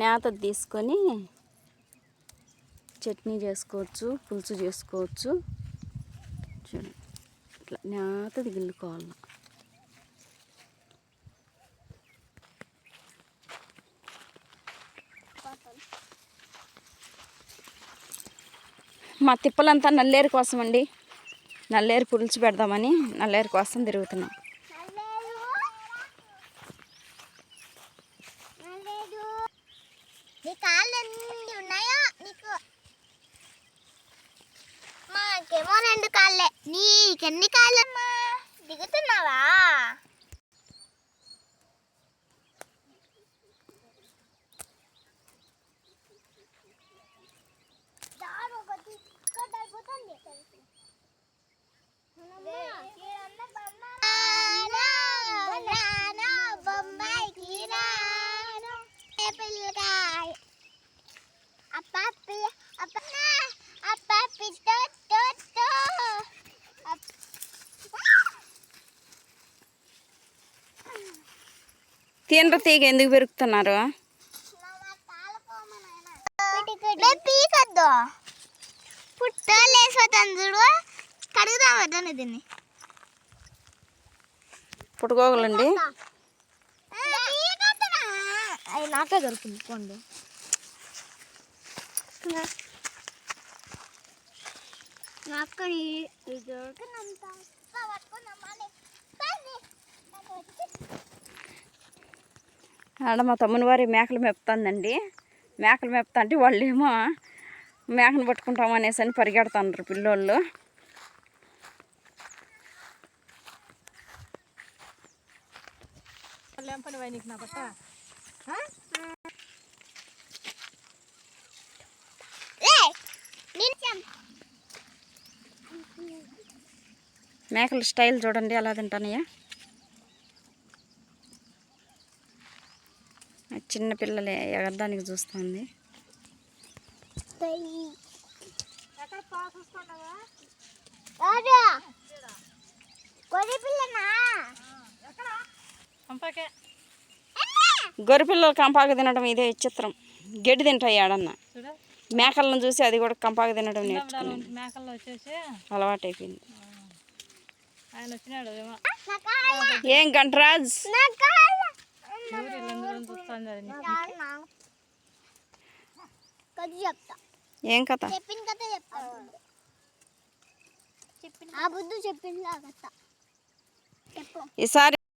నేత తీసుకొని చట్నీ చేసుకోవచ్చు పులుసు చేసుకోవచ్చు. చూడండి ఇట్లా నేతది గిల్లుకోవాలి మా తిప్పలంతా నల్లేరు కోసం అండి నల్లేరు పులుసు పెడదామని నల్లేరు కోసం తిరుగుతున్నాం. నీ కాళ్ళు ఎన్ని ఉన్నాయో నీకు? మాకేమో రెండు కాళ్ళే. నీకెన్ని కాళ్ళు తీనర తీగ? ఎందుకు పెరుగుతున్నారు? లే, పీకద్దు. పుట్ట లేసిపోతాను చూడు. కడుగుదాం వద్దాను దీన్ని? పుట్టుకోగలండి. అవి నాకే దొరుకుతుంది పండు. నాకు దొరికినంత. ఆడ మా తమ్ముని వారి మేకలు మెప్తుందండి. మేకలు మెప్తా అంటే వాళ్ళు ఏమో మేకను పట్టుకుంటాం అనేసి అని పరిగెడుతున్నారు పిల్లోళ్ళు. మేకల స్టైల్ చూడండి ఎలా తింటానయ్యా? ఆ చిన్న పిల్లలే ఎగరడానికి చూస్తుంది. గొర్రె పిల్లనా గొర్రె పిల్లలు కంపాక తినడం ఇదే విచిత్రం. గడ్డి తింటాయి ఆడన్న. మేకలను చూసి అది కూడా కంపాక తినడం నేర్చుకున్నాను మేకల్లో వచ్చేసి. అలవాటు అయిపోయింది ఆయన వచ్చినాడు ఏమో. ఏం గంటరాజ్? కథ చెప్తా. ఏం కథ? చెప్పిన కథ చెప్తా. చెప్పిన ఆ బుద్ధు చెప్పిన కథ. చెప్పు. ఈసారి